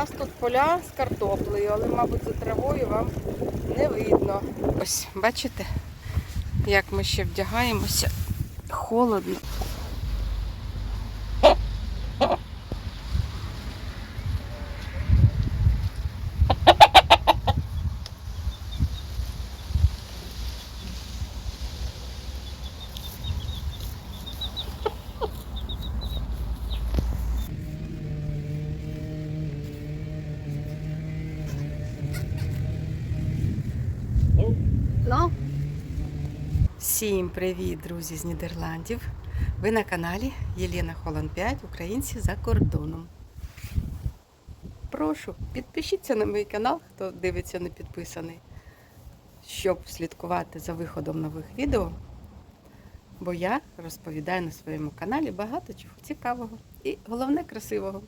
нас тут поля з картоплею, але, мабуть, за травою вам не видно. Ось, бачите, як ми ще вдягаємося. Холодно. Всім привіт, друзі з Нідерландів. Ви на каналі Єлена Холан 5, українці за кордоном. Прошу, підпишіться на мій канал, хто дивиться не підписаний, щоб слідкувати за виходом нових відео. Бо я розповідаю на своєму каналі багато чого цікавого і головне красивого.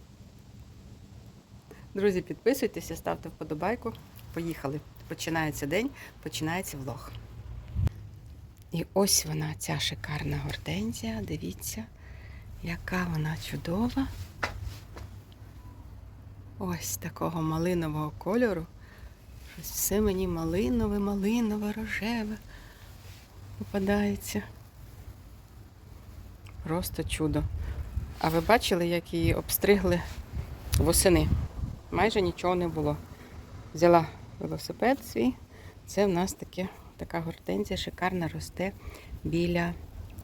Друзі, підписуйтеся, ставте вподобайку. Поїхали. Починається день, починається влог. І ось вона, ця шикарна гортензія. Дивіться, яка вона чудова. Ось такого малинового кольору. Щось все мені малинове, малинове, рожеве попадається. Просто чудо. А ви бачили, як її обстригли восени? Майже нічого не було. Взяла велосипед свій. Це в нас таке, така гортензія шикарна росте біля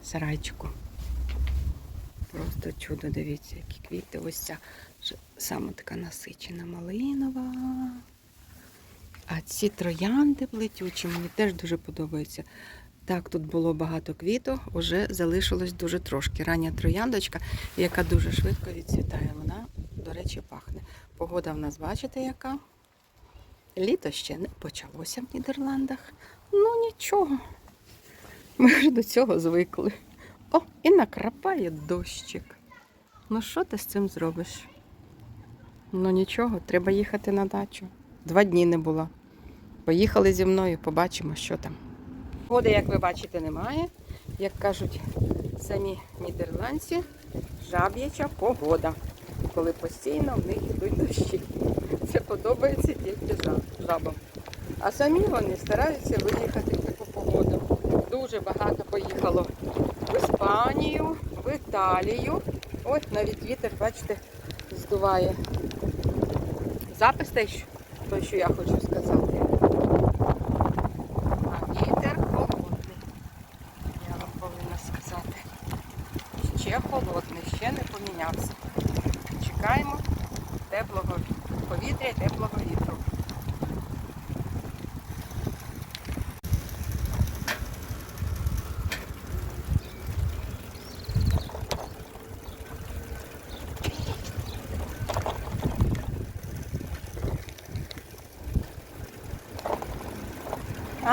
сарайчику. Просто чудо, дивіться, які квіти. Ось ця саме така насичена малинова. А ці троянди плетючі мені теж дуже подобаються. Так, тут було багато квіток, вже залишилось дуже трошки. Рання трояндочка, яка дуже швидко відцвітає. Вона, до речі, пахне. Погода в нас, бачите, яка? Літо ще не почалося в Нідерландах. Ну нічого. Ми ж до цього звикли. О, і накрапає дощик. Ну що ти з цим зробиш? Ну нічого, треба їхати на дачу. Два дні не було. Поїхали зі мною, побачимо, що там. Погоди, як ви бачите, немає. Як кажуть самі нідерландці, жаб'яча погода. Коли постійно в них йдуть дощі. Це подобається тільки жабам. А самі вони стараються виїхати в таку погоду. Дуже багато поїхало в Іспанію, в Італію. Ось навіть вітер, бачите, здуває. Запис що- той, що я хочу сказати. А вітер холодний. Я вам повинна сказати. Ще холодний, ще не помінявся. Чекаємо теплого повітря і теплого вітру.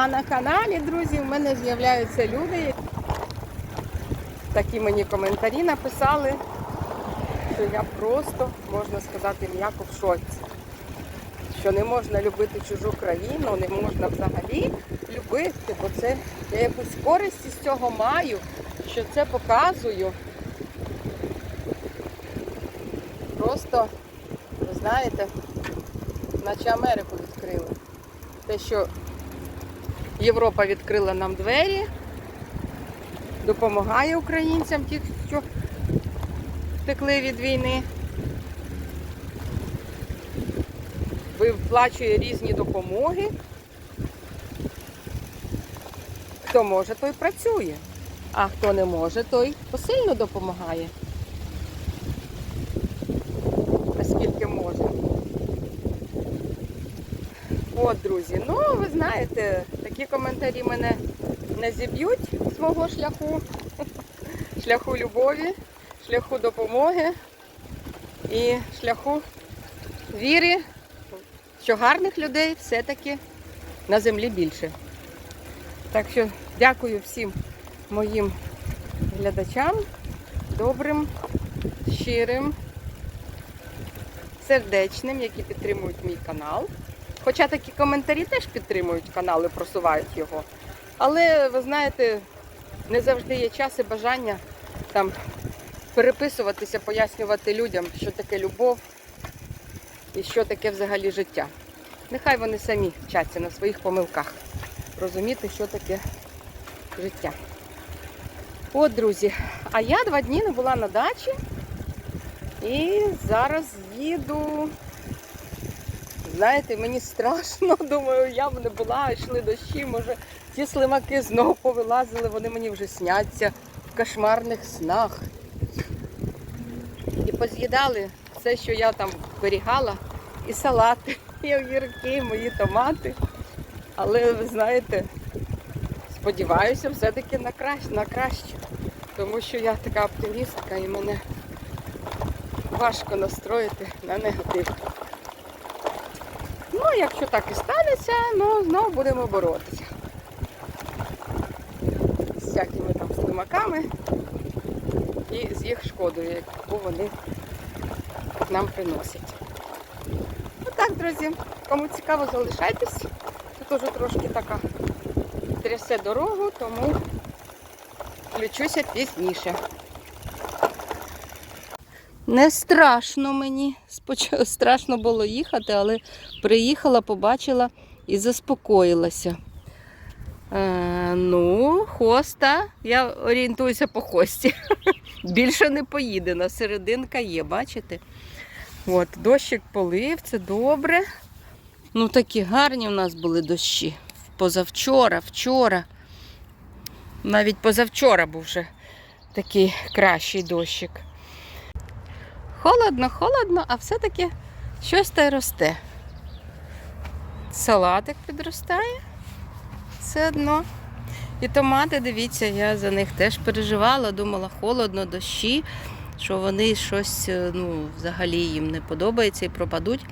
А на каналі, друзі, в мене з'являються люди, такі мені коментарі написали, що я просто, можна сказати, м'яко в шоці. Що не можна любити чужу країну, не можна взагалі любити, бо це я якусь користь із цього маю, що це показую. Просто, ви знаєте, наче Америку відкрили. Те, що Європа відкрила нам двері, допомагає українцям, ті, що втекли від війни. Виплачує різні допомоги. Хто може, той працює. А хто не може, той посильно допомагає. Наскільки може. От, друзі, ну ви знаєте, такі коментарі мене не зіб'ють з мого шляху, шляху любові, шляху допомоги і шляху віри, що гарних людей все-таки на землі більше. Так що дякую всім моїм глядачам, добрим, щирим, сердечним, які підтримують мій канал. Хоча такі коментарі теж підтримують канал і просувають його. Але ви знаєте, не завжди є час і бажання там переписуватися, пояснювати людям, що таке любов, і що таке взагалі життя. Нехай вони самі вчаться на своїх помилках. Розуміти, що таке життя. От, друзі, а я два дні не була на дачі. І зараз їду. Знаєте, мені страшно, думаю, я б не була, йшли дощі, може ті слимаки знову повилазили, вони мені вже сняться в кошмарних снах. І поз'їдали все, що я там зберігала, і салати, і огірки, і мої томати. Але ви знаєте, сподіваюся, все-таки на краще, на краще. Тому що я така оптимістка і мене важко настроїти на негатив. Якщо так і станеться, ну знову будемо боротися. З всякими там слимаками і з їх шкодою, яку вони нам приносять. Ну так, друзі, кому цікаво, залишайтесь. Тут уже трошки така трясе дорогу, тому включуся пізніше. Не страшно мені. Страшно було їхати, але приїхала, побачила і заспокоїлася. Е, ну, хоста, я орієнтуюся по хості. Більше не поїде, на серединка є, бачите? От, дощик полив, це добре. Ну, такі гарні у нас були дощі. Позавчора, вчора. Навіть позавчора був вже такий кращий дощик. Холодно, холодно, а все-таки щось та й росте. Салатик підростає все одно. І томати, дивіться, я за них теж переживала, думала, холодно, дощі, що вони щось е, ну, взагалі їм не подобається і пропадуть.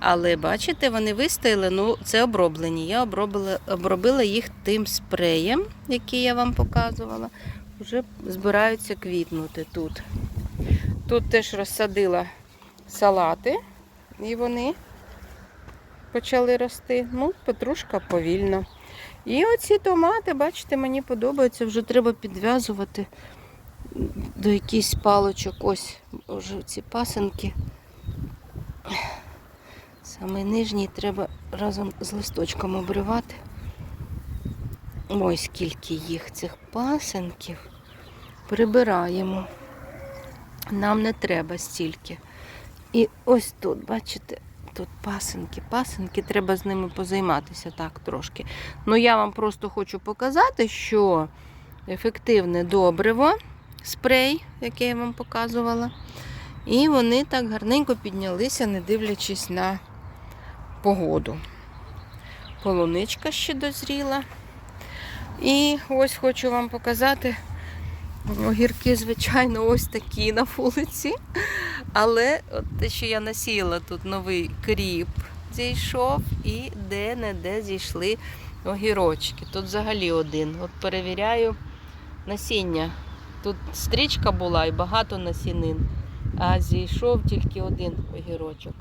Але бачите, вони вистояли, ну це оброблені. Я обробила, обробила їх тим спреєм, який я вам показувала. Вже збираються квітнути тут. Тут теж розсадила салати, і вони почали рости. Ну, петрушка повільно. І оці томати, бачите, мені подобаються, вже треба підв'язувати до якихось палочок. Ось вже ці пасенки. Саме нижній треба разом з листочком обривати. Ой, скільки їх цих пасенків. Прибираємо. Нам не треба стільки. І ось тут, бачите, тут пасенки, пасенки, треба з ними позайматися так трошки. Ну, я вам просто хочу показати, що ефективне добриво, спрей, який я вам показувала. І вони так гарненько піднялися, не дивлячись на погоду. Полуничка ще дозріла. І ось хочу вам показати. Огірки, звичайно, ось такі на вулиці. Але от те, що я насіяла тут новий кріп зійшов і де-не-де зійшли огірочки. Тут взагалі один. От перевіряю насіння. Тут стрічка була і багато насінин, а зійшов тільки один огірочок.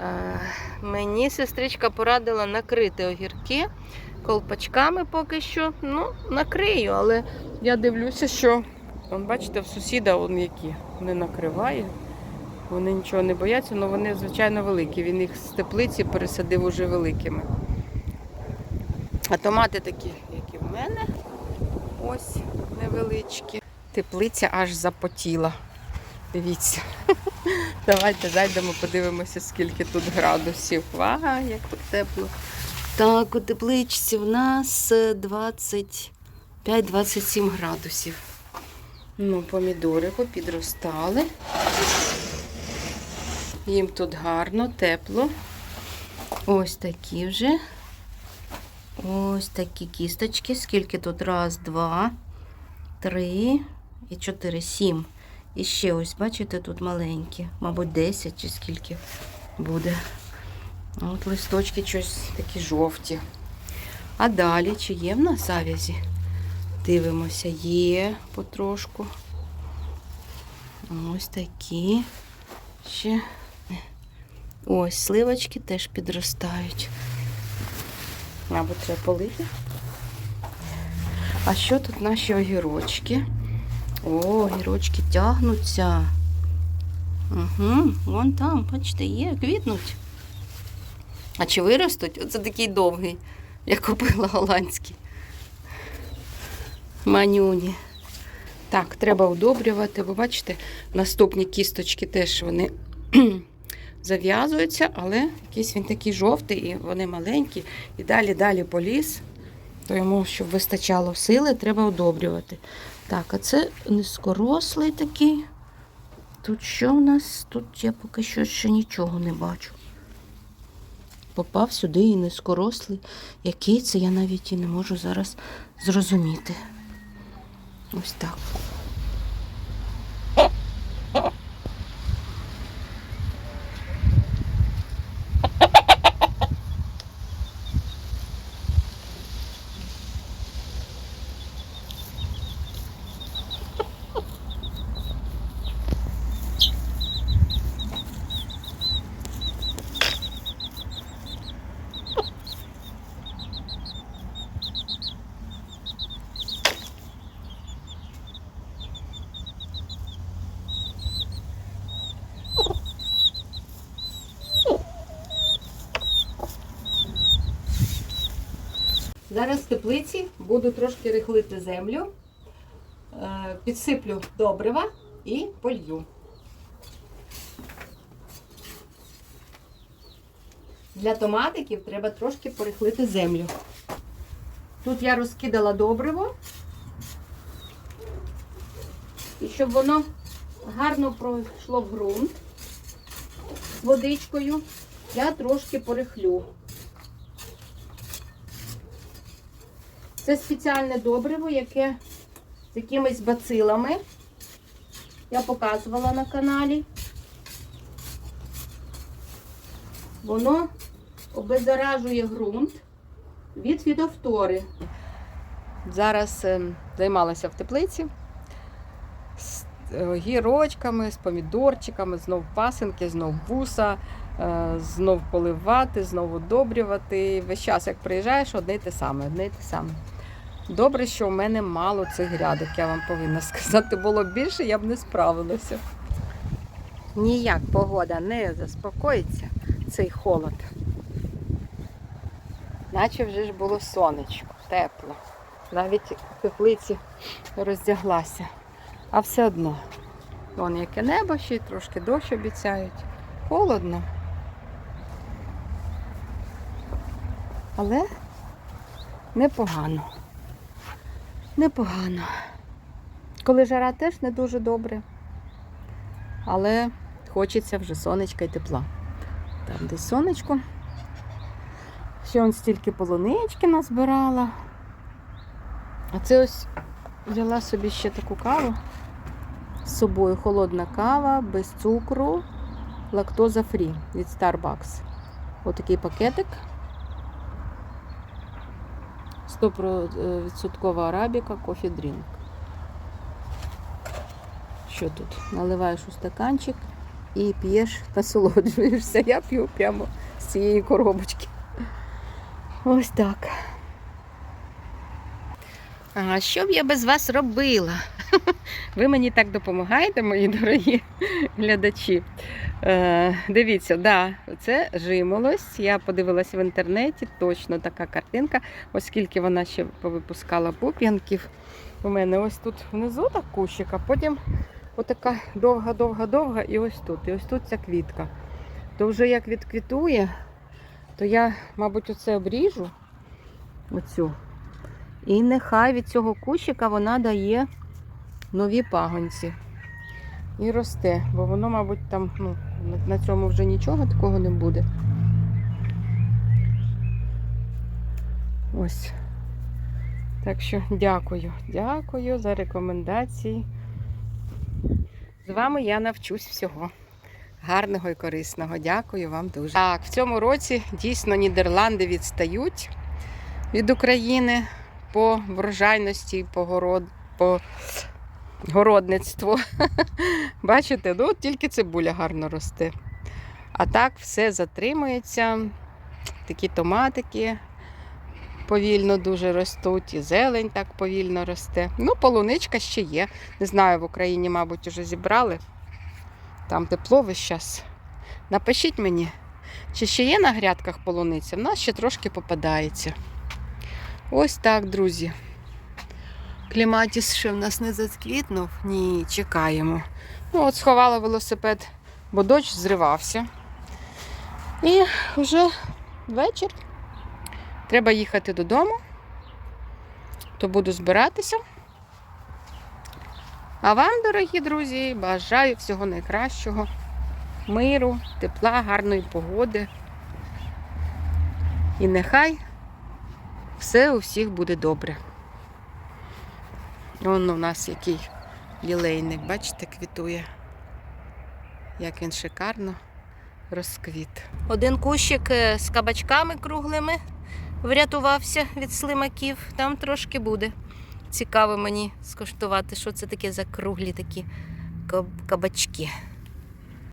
Е, Мені сестричка порадила накрити огірки колпачками поки що. Ну, накрию, але я дивлюся, що, вон, бачите, в сусіда вон які не накриває. Вони нічого не бояться, але вони, звичайно, великі. Він їх з теплиці пересадив уже великими. А томати такі, як і в мене. Ось невеличкі. Теплиця аж запотіла. Дивіться. Давайте зайдемо, подивимося, скільки тут градусів. Ага, як тут тепло. Так, у тепличці в нас 25-27 градусів. Ну, помідори попідростали. Їм тут гарно, тепло. Ось такі вже. Ось такі кісточки. Скільки тут? Раз, два, три і чотири, сім. І ще ось, бачите, тут маленькі. Мабуть, 10 чи скільки буде. От листочки щось такі жовті. А далі, чи є в нас завязі? Дивимося, є потрошку. Ось такі. Ще. Ось сливочки теж підростають. Мабуть, треба полити. А що тут наші огірочки? О, огірочки тягнуться. Угу, вон там, бачите, є, квітнуть. А чи виростуть? Оце такий довгий. Я купила голландський. Манюні. Так, треба удобрювати, бо бачите, наступні кісточки теж вони зав'язуються, але якийсь він такий жовтий, і вони маленькі, і далі далі поліз. То йому, щоб вистачало сили, треба удобрювати. Так, а це низькорослий такий. Тут що в нас? Тут я поки що ще нічого не бачу. Попав сюди і низькорослий. Який це, я навіть і не можу зараз зрозуміти. Ось так. Зараз в теплиці буду трошки рихлити землю, е, підсиплю добрива і полью. Для томатиків треба трошки порихлити землю. Тут я розкидала добриво. І щоб воно гарно пройшло в ґрунт водичкою, я трошки порихлю. Це спеціальне добриво, яке з якимись бацилами. Я показувала на каналі. Воно обеззаражує ґрунт від фітофтори. Зараз е, займалася в теплиці з е, гірочками, з помідорчиками, знов пасинки, знов буса, е, знов поливати, знов удобрювати. Весь час, як приїжджаєш, одне й те саме, одне й те саме. Добре, що в мене мало цих грядок, я вам повинна сказати. Було більше, я б не справилася. Ніяк погода не заспокоїться, цей холод. Наче вже ж було сонечко, тепло. Навіть в теплиці роздяглася. А все одно. Вон яке небо ще трошки дощ обіцяють. Холодно. Але непогано. Непогано. Коли жара теж не дуже добре. Але хочеться вже сонечка і тепла. Там десь сонечко. Ще он стільки полунички назбирала. А це ось взяла собі ще таку каву. З собою холодна кава, без цукру, лактоза фрі від Starbucks. Отакий пакетик. 100% арабіка, кофі дрінк. Що тут? Наливаєш у стаканчик і п'єш, насолоджуєшся. Я п'ю прямо з цієї коробочки. Ось так. А що б я без вас робила? Ви мені так допомагаєте, мої дорогі глядачі. Е, дивіться, да, це жимолость. Я подивилася в інтернеті, точно така картинка, оскільки вона ще повипускала пуп'янків. У мене ось тут внизу так кущик, а потім отака довга-довга-довга і ось тут. І ось тут ця квітка. То вже як відквітує, то я, мабуть, оце обріжу. Оцю. І нехай від цього кущика вона дає нові пагонці. І росте, бо воно, мабуть, там ну, на- цьому вже нічого такого не буде. Ось. Так що дякую. Дякую за рекомендації. З вами я навчусь всього. Гарного і корисного. Дякую вам дуже. Так, в цьому році дійсно Нідерланди відстають від України по врожайності, по, город, по городництву. Бачите, ну тільки цибуля гарно росте. А так все затримується. Такі томатики повільно дуже ростуть, і зелень так повільно росте. Ну, полуничка ще є. Не знаю, в Україні, мабуть, вже зібрали. Там тепло весь час. Напишіть мені, чи ще є на грядках полуниця? В нас ще трошки попадається. Ось так, друзі. Кліматіс ще в нас не зацвітнув. Ні, чекаємо. Ну, от сховала велосипед, бо дощ зривався. І вже вечір. Треба їхати додому. То буду збиратися. А вам, дорогі друзі, бажаю всього найкращого, миру, тепла, гарної погоди. І нехай все у всіх буде добре. Вон у нас який лілейник, бачите, квітує. Як він шикарно розквіт. Один кущик е, з кабачками круглими врятувався від слимаків. Там трошки буде. Цікаво мені скуштувати, що це таке за круглі такі кабачки.